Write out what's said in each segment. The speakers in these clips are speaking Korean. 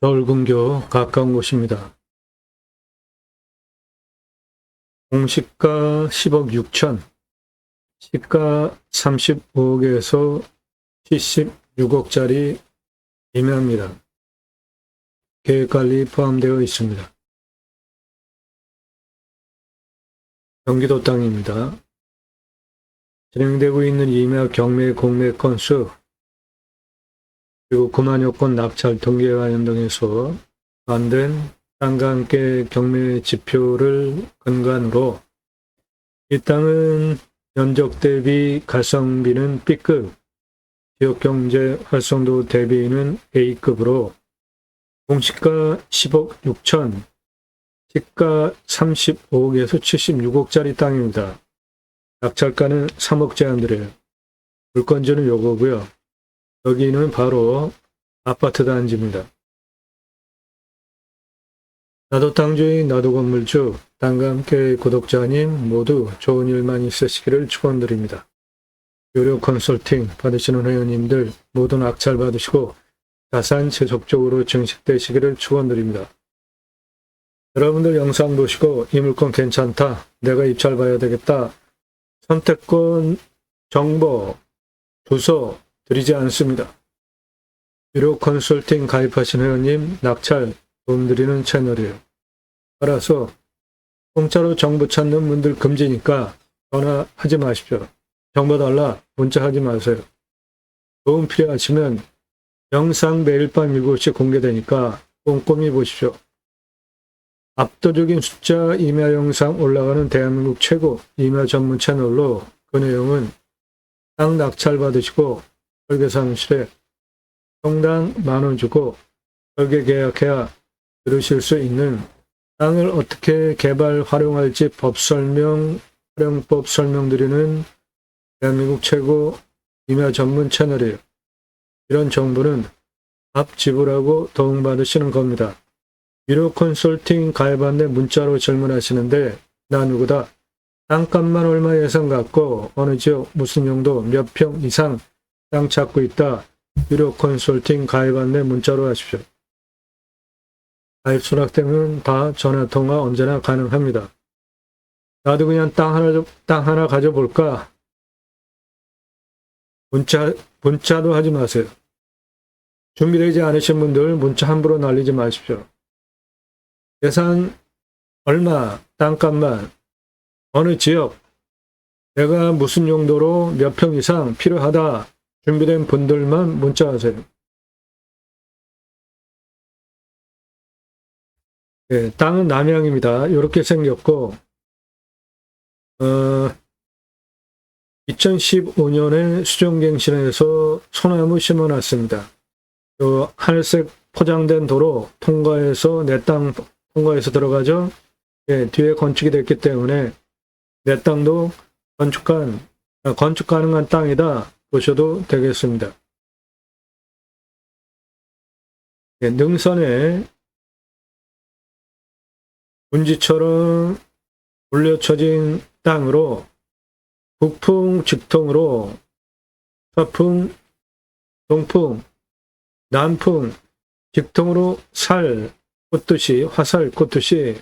서울 근교 가까운 곳입니다. 공시가 10억 6천, 시가 35억에서 76억짜리 임야입니다. 계획관리 포함되어 있습니다. 경기도 땅입니다. 진행되고 있는 임야 경매 공매 건수 그리고 9만여 건 낙찰 등기와 연동해서 만든 땅과 함께 경매 지표를 근간으로 이 땅은 면적 대비 가성비는 B급, 지역경제 활성도 대비는 A급으로 공시가 10억 6천, 시가 35억에서 76억짜리 땅입니다. 낙찰가는 3억 제한드려요. 물건지는 요거고요. 여기는 바로 아파트 단지입니다. 나도 땅주인 나도 건물주 땅과 함께 구독자님 모두 좋은 일만 있으시기를 축원드립니다. 유료 컨설팅 받으시는 회원님들 모두 낙찰 받으시고 자산 지속적으로 증식되시기를 축원드립니다. 여러분들 영상 보시고 이 물건 괜찮다. 내가 입찰 봐야 되겠다. 선택권, 정보, 주소 드리지 않습니다. 유료 컨설팅 가입하신 회원님 낙찰 도움드리는 채널이에요. 따라서 공짜로 정보 찾는 분들 금지니까 전화하지 마십시오. 정보 달라 문자하지 마세요. 도움 필요하시면 영상 매일 밤 7시 공개되니까 꼼꼼히 보십시오. 압도적인 숫자 임야 영상 올라가는 대한민국 최고 임야 전문 채널로 그 내용은 땅 낙찰 받으시고 설계 사무실에 평당 만 원 주고 설계 계약해야 들으실 수 있는 땅을 어떻게 개발 활용할지 법 설명, 활용법 설명드리는 대한민국 최고 임야 전문 채널이에요. 이런 정보는 밥 지불하고 도움받으시는 겁니다. 유료 컨설팅 가입한 데 문자로 질문하시는데 나 누구다. 땅값만 얼마 예상 갖고 어느 지역 무슨 용도 몇 평 이상 땅 찾고 있다. 유료 컨설팅 가입 안내 문자로 하십시오. 가입 수락되면 다 전화통화 언제나 가능합니다. 나도 그냥 땅 하나, 땅 하나 가져볼까? 문자, 문자도 하지 마세요. 준비되지 않으신 분들 문자 함부로 날리지 마십시오. 예산 얼마, 땅값만, 어느 지역, 내가 무슨 용도로 몇 평 이상 필요하다 준비된 분들만 문자하세요. 네, 땅은 남양입니다. 이렇게 생겼고, 어, 2015년에 수정갱신에서 소나무 심어놨습니다. 요 하늘색 포장된 도로 통과해서 내 땅 통과해서 들어가죠. 예, 뒤에 건축이 됐기 때문에 내 땅도 건축한 아, 건축 가능한 땅이다 보셔도 되겠습니다. 예, 능선에 분지처럼 올려쳐진 땅으로 북풍 직통으로 서풍, 동풍, 남풍, 직통으로 살, 꽂듯이 화살 꽂듯이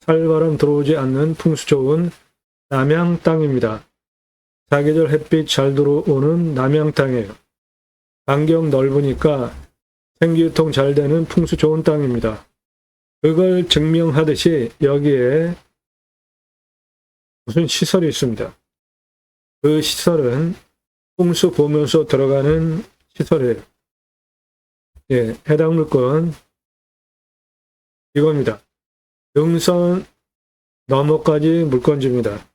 살바람 들어오지 않는 풍수 좋은 남양 땅입니다. 사계절 햇빛 잘 들어오는 남양 땅이에요. 반경 넓으니까 생기유통 잘 되는 풍수 좋은 땅입니다. 그걸 증명하듯이 여기에 무슨 시설이 있습니다. 그 시설은 풍수 보면서 들어가는 시설이에요. 예, 해당 물건 이겁니다. 능선 너머까지 물건지입니다.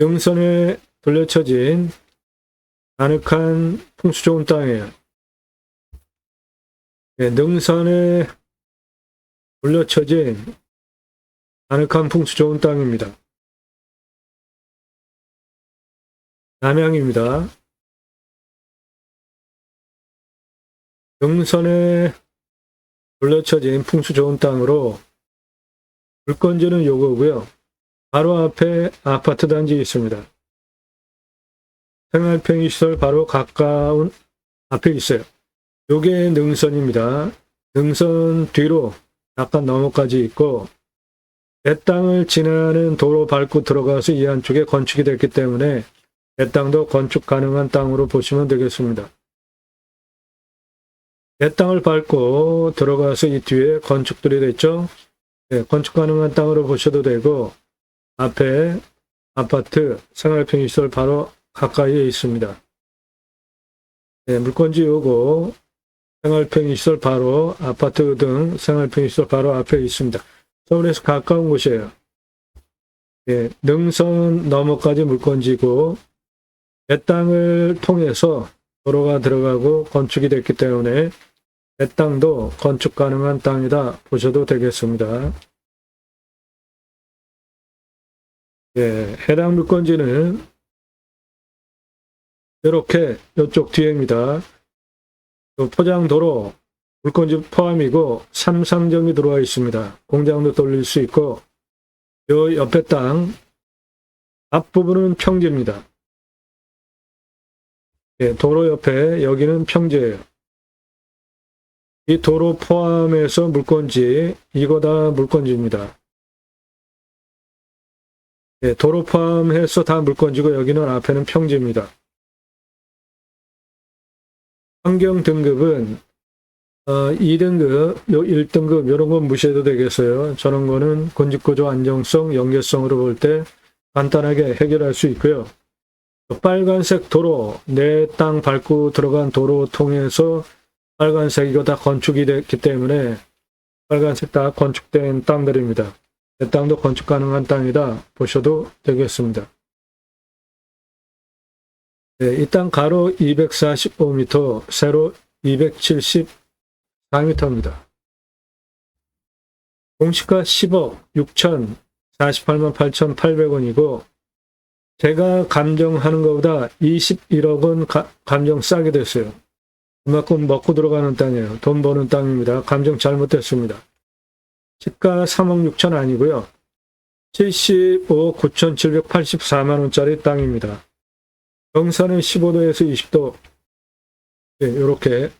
능선에 돌려쳐진 아늑한 풍수 좋은 땅이에요. 예, 능선에 돌려쳐진 아늑한 풍수 좋은 땅입니다. 남양입니다. 능선에 돌려쳐진 풍수 좋은 땅으로 물건지는 요거고요. 바로 앞에 아파트 단지 있습니다. 생활 편의시설 바로 가까운 앞에 있어요. 요게 능선입니다. 능선 뒤로 약간 너머까지 있고 내 땅을 지나는 도로 밟고 들어가서 이 안쪽에 건축이 됐기 때문에 내 땅도 건축 가능한 땅으로 보시면 되겠습니다. 내 땅을 밟고 들어가서 이 뒤에 건축들이 됐죠. 네, 건축 가능한 땅으로 보셔도 되고 앞에 아파트, 생활편의시설 바로 가까이에 있습니다. 네, 물건지 오고 생활편의시설 바로 아파트 등 생활편의시설 바로 앞에 있습니다. 서울에서 가까운 곳이에요. 예, 능선 너머까지 물건지고 내 땅을 통해서 도로가 들어가고 건축이 됐기 때문에 내 땅도 건축 가능한 땅이다 보셔도 되겠습니다. 예, 해당 물건지는 이렇게 이쪽 뒤에입니다. 또 포장도로 물건지 포함이고 삼상정이 들어와 있습니다. 공장도 돌릴 수 있고 요 옆에 땅 앞부분은 평지입니다. 예, 도로 옆에 여기는 평지예요. 이 도로 포함해서 물건지 이거 다 물건지입니다. 예, 도로 포함해서 다 물건지고 여기는 앞에는 평지입니다. 환경 등급은 어, 2등급, 요 1등급 이런 건 무시해도 되겠어요. 저런 거는 건축구조 안정성, 연계성으로 볼 때 간단하게 해결할 수 있고요. 빨간색 도로, 내 땅 밟고 들어간 도로 통해서 빨간색 이거 다 건축이 됐기 때문에 빨간색 다 건축된 땅들입니다. 내 땅도 건축 가능한 땅이다 보셔도 되겠습니다. 네, 이땅 가로 245m, 세로 274m입니다. 공시가 10억 6천 48만 8,800원이고 제가 감정하는 것보다 21억 원 가, 감정 싸게 됐어요. 그만큼 먹고 들어가는 땅이에요. 돈 버는 땅입니다. 감정 잘못됐습니다. 시가 3억 6천 아니고요. 75억 9,784만 원짜리 땅입니다. 경사는 15도에서 20도 네, 이렇게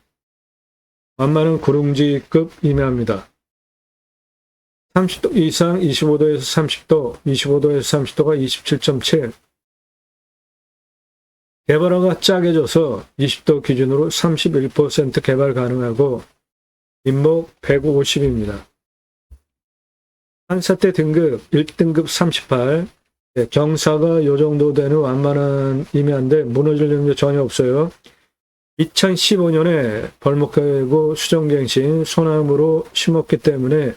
만만한 구릉지급 임해합니다. 30도 이상 25도에서 30도, 25도에서 30도가 27.7 개발허가 짜게 져서 20도 기준으로 31% 개발 가능하고 인목 150입니다. 한사태 등급 1등급 38 네, 경사가 요 정도 되는 완만한 임야인데 무너질 염려 전혀 없어요. 2015년에 벌목하고 수정갱신 소나무로 심었기 때문에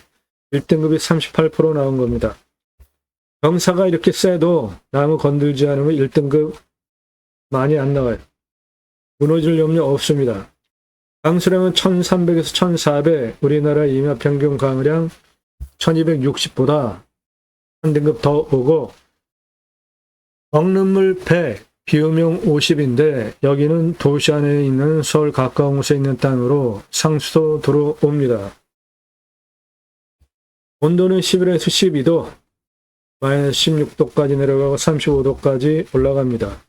1등급이 38% 나온 겁니다. 경사가 이렇게 세도 나무 건들지 않으면 1등급 많이 안 나와요. 무너질 염려 없습니다. 강수량은 1300에서 1400, 우리나라 임야 평균 강우량 1260보다 한 등급 더 오고 먹는물 100, 비음용 50인데 여기는 도시 안에 있는 서울 가까운 곳에 있는 땅으로 상수도 들어옵니다. 온도는 11에서 12도, 마이너스 16도까지 내려가고 35도까지 올라갑니다.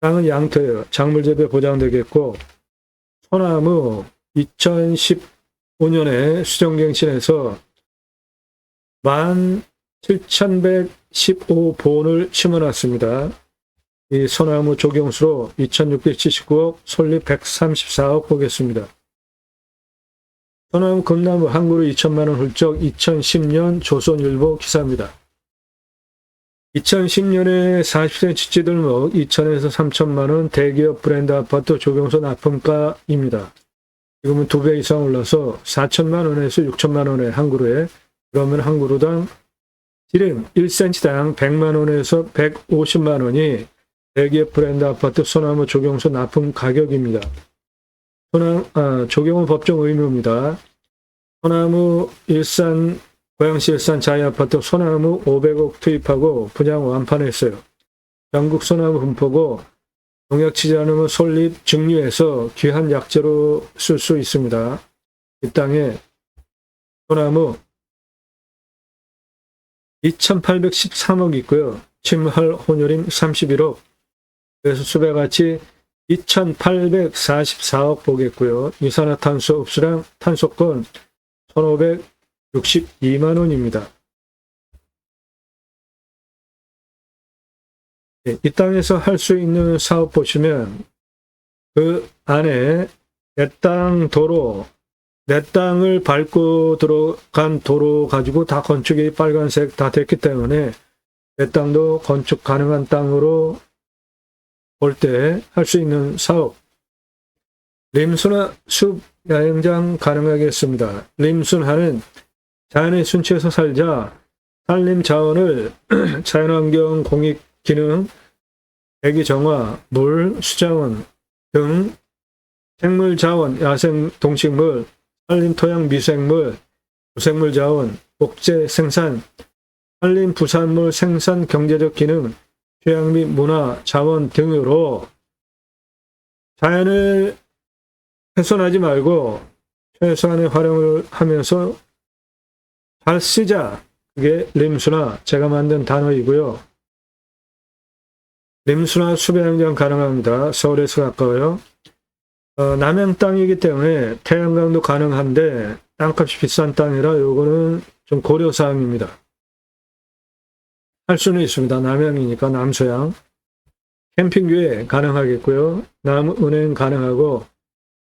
땅은 양토예요. 작물 재배 보장되겠고 소나무 2015년에 수정갱신해서 17,115본을 심어놨습니다. 이 소나무 조경수로 2,679억, 솔잎 134억 보겠습니다. 소나무 금나무 한 그루 2천만원 훌쩍 2010년 조선일보 기사입니다. 2010년에 40cm 찌들목 2천에서 3천만원 대기업 브랜드 아파트 조경소 납품가입니다. 지금은 두 배 이상 올라서 4천만원에서 6천만원에 한 그루에 그러면 한 그루당 지름 1cm당 100만원에서 150만원이 대기업 브랜드 아파트 소나무 조경소 납품 가격입니다. 소나무, 아, 조경은 법정 의무입니다. 소나무 일산 고양시 일산 자이아파트 소나무 500억 투입하고 분양 완판했어요. 영국 소나무 분포고 농약 치지 않으면 솔잎 증류해서 귀한 약재로 쓸 수 있습니다. 이 땅에 소나무 2813억 있고요. 침할 혼혈임 31억. 그래서 수배같이 2,844억 보겠고요. 이산화탄소 흡수량 탄소권 1,562만 원입니다. 예, 이 땅에서 할 수 있는 사업 보시면 그 안에 내땅 도로, 내 땅을 밟고 들어간 도로 가지고 다 건축이 빨간색 다 됐기 때문에 내 땅도 건축 가능한 땅으로 볼 때 할 수 있는 사업. 림순화 숲 야영장 가능하겠습니다. 림순화는 자연의 순치에서 살자 산림 자원을 자연환경 공익 기능, 대기 정화, 물, 수자원 등 생물 자원, 야생 동식물, 산림 토양 미생물, 부생물 자원, 목재 생산, 산림 부산물 생산 경제적 기능, 휴양 및 문화 자원 등으로 자연을 훼손하지 말고 최소한의 활용을 하면서 잘 쓰자. 그게 림수나 제가 만든 단어이고요. 림수나 수배양장 가능합니다. 서울에서 가까워요. 어, 남양 땅이기 때문에 태양광도 가능한데 땅값이 비싼 땅이라 요거는 좀 고려사항입니다. 할 수는 있습니다. 남양이니까 남서양. 캠핑교에 가능하겠고요. 남은행 가능하고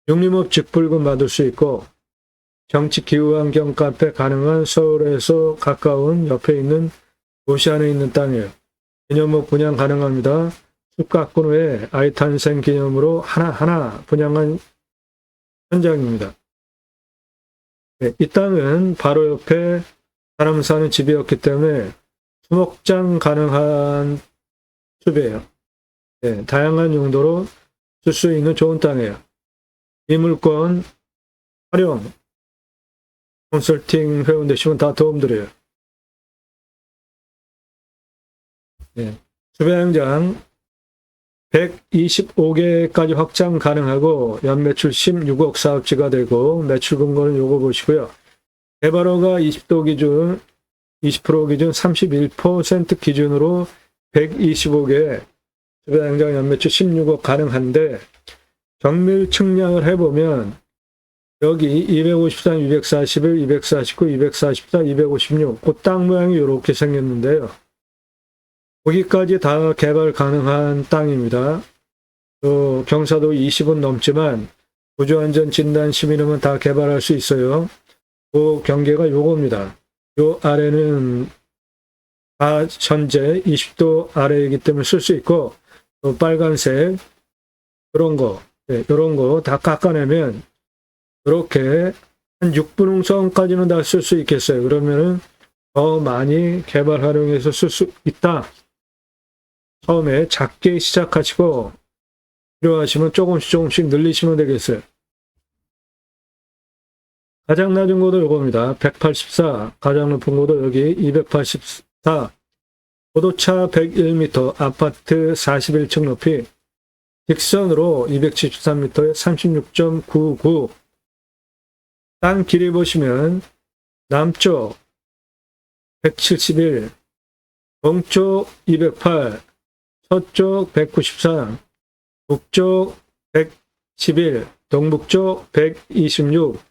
육림업 직불금 받을 수 있고 정치 기후환경 카페 가능한 서울에서 가까운 옆에 있는 도시 안에 있는 땅이에요. 기념목 분양 가능합니다. 숲가꾼 후에 아이 탄생 기념으로 하나하나 분양한 현장입니다. 네, 이 땅은 바로 옆에 사람 사는 집이었기 때문에 수목장 가능한 숲이에요. 네, 다양한 용도로 쓸 수 있는 좋은 땅이에요. 이 물건 활용, 컨설팅 회원 되시면 다 도움드려요. 네, 수배양장 125개까지 확장 가능하고 연매출 16억 사업지가 되고 매출 금고는 요거 보시고요. 개발허가 20도 기준, 20% 기준 31% 기준으로 125개 수배양장 연매출 16억 가능한데 정밀 측량을 해보면 여기 253, 241, 249, 244, 256, 그 땅 모양이 이렇게 생겼는데요. 거기까지 다 개발 가능한 땅입니다. 또 경사도 20은 넘지만 구조안전 진단 시민이면 다 개발할 수 있어요. 그 경계가 요겁니다. 요 아래는 다 현재 20도 아래이기 때문에 쓸 수 있고 또 빨간색 이런 거 네, 이런 거 다 깎아내면 이렇게 한 6분홍선까지는 다 쓸 수 있겠어요. 그러면은 더 많이 개발 활용해서 쓸 수 있다. 처음에 작게 시작하시고 필요하시면 조금씩 조금씩 늘리시면 되겠어요. 가장 낮은 고도 요겁니다. 184, 가장 높은 고도 여기 284, 고도차 101m, 아파트 41층 높이, 직선으로 273m에 36.99, 땅 길이 보시면 남쪽 171, 동쪽 208, 서쪽 194, 북쪽 111, 동북쪽 126,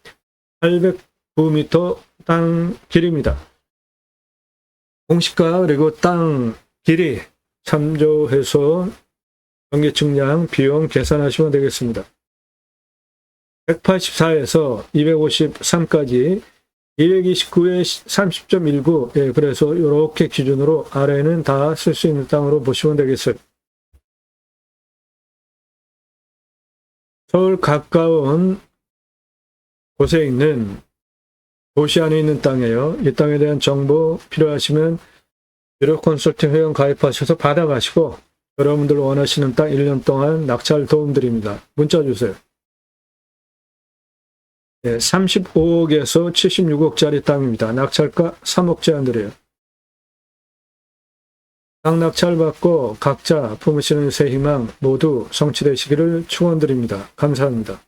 809m 땅 길입니다. 공시가 그리고 땅 길이 참조해서 전기 측량 비용 계산하시면 되겠습니다. 184에서 253까지 229에 30.19. 예, 그래서 이렇게 기준으로 아래는 다 쓸 수 있는 땅으로 보시면 되겠어요. 서울 가까운 곳에 있는 도시 안에 있는 땅이에요. 이 땅에 대한 정보 필요하시면 유료 컨설팅 회원 가입하셔서 받아가시고 여러분들 원하시는 땅 1년 동안 낙찰 도움드립니다. 문자 주세요. 네, 35억에서 76억짜리 땅입니다. 낙찰가 3억 제한드려요. 땅 낙찰 받고 각자 품으시는 새 희망 모두 성취되시기를 축원드립니다. 감사합니다.